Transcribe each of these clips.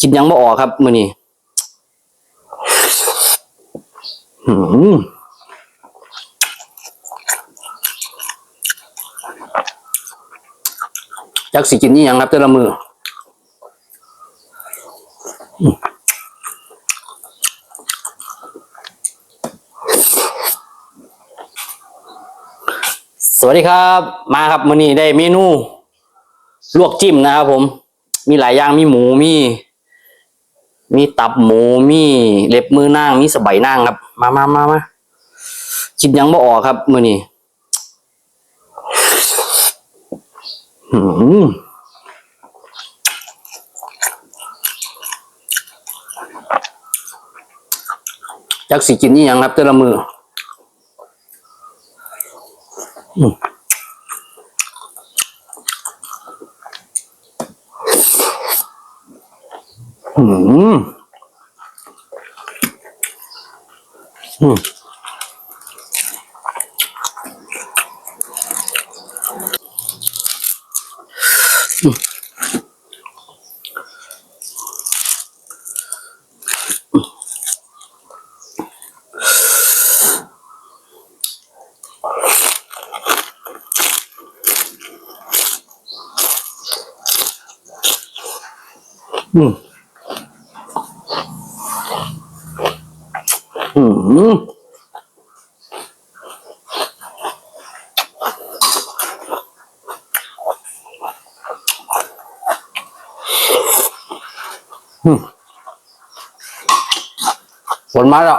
คิดยังบ่ออกครับมื้อนี้หืมจักสิกินนี่ยังครับแต่ละมือสวัสดีครับ มาครับมื้อนี้ได้เมนู ลวกจิ้มนะครับผม มีหลายอย่างมีหมูมี มีตับหมูมีเล็บมือนางมีสบายนางครับ มามามามาคิดยังบ่ออกครับมือนี้หืมจักสิกินนี่ยังครับแต่ละมือ อืมหื มอืมอืมอืมอืมฝนมาแล้ว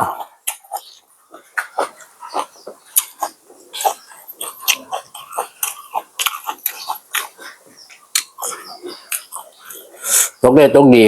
ตกได้ตกดี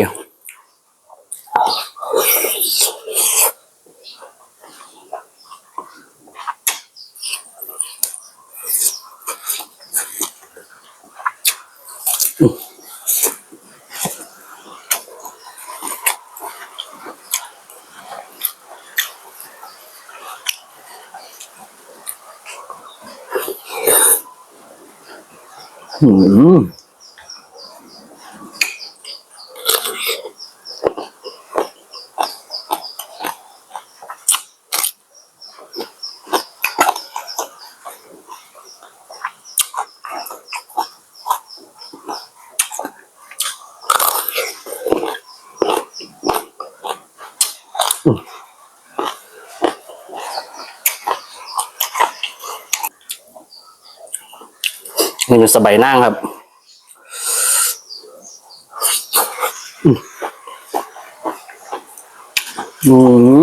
อืม นี่เป็นสบายนั่งครับอื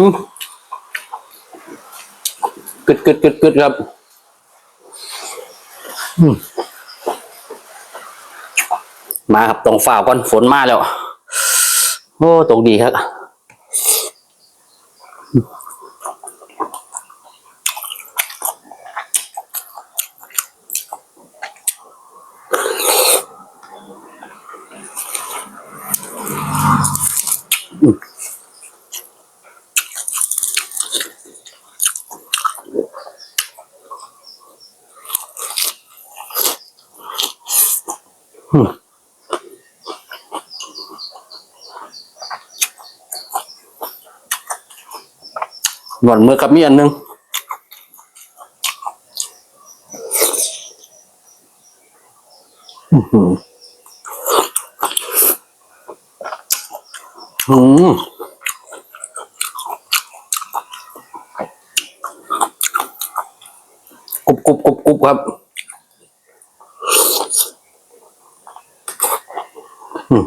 มกึดกึดกึดกึดครับมมาครับตรงฝ่าก่อนฝนมาแล้ว โอ้ตกดีครับ หนวดมือกับมีอันหนึงอื้อหืออืมกรุบกรุบกรุบกรุบครับ อืม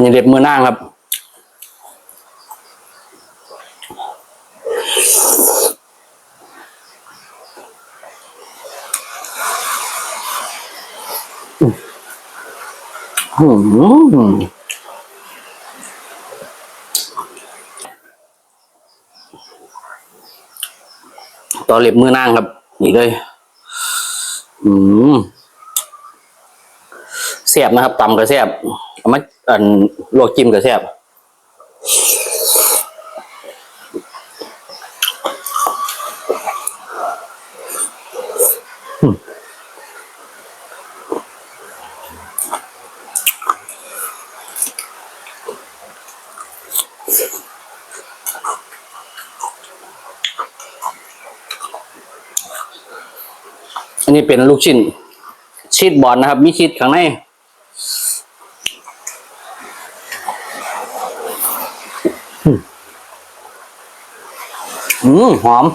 นนี้เล็บมือนางครับ อืมต่อเล็บมือนางครับ นี่เลย อืม เสียบนะครับตำก็เสียบเอามาอันลวกจิ้มก็เสียบอันนี้เป็นลูกชิ้นชีสบอลนะครับ มีชีสข้างใน อืมอืมหอม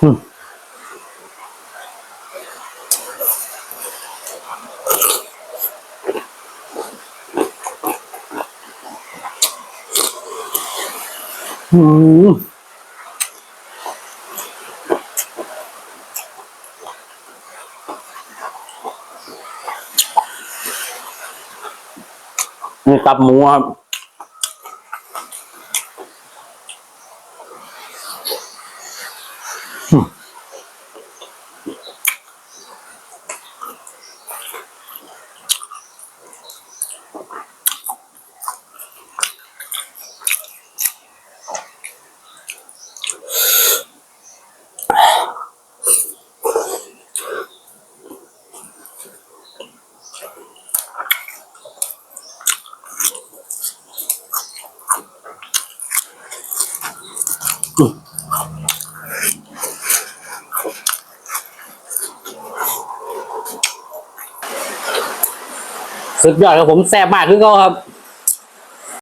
อืมอืม นี่ตับหมูครับ สุดยอดครับผมแซ่บมากขึ้นก็ครับ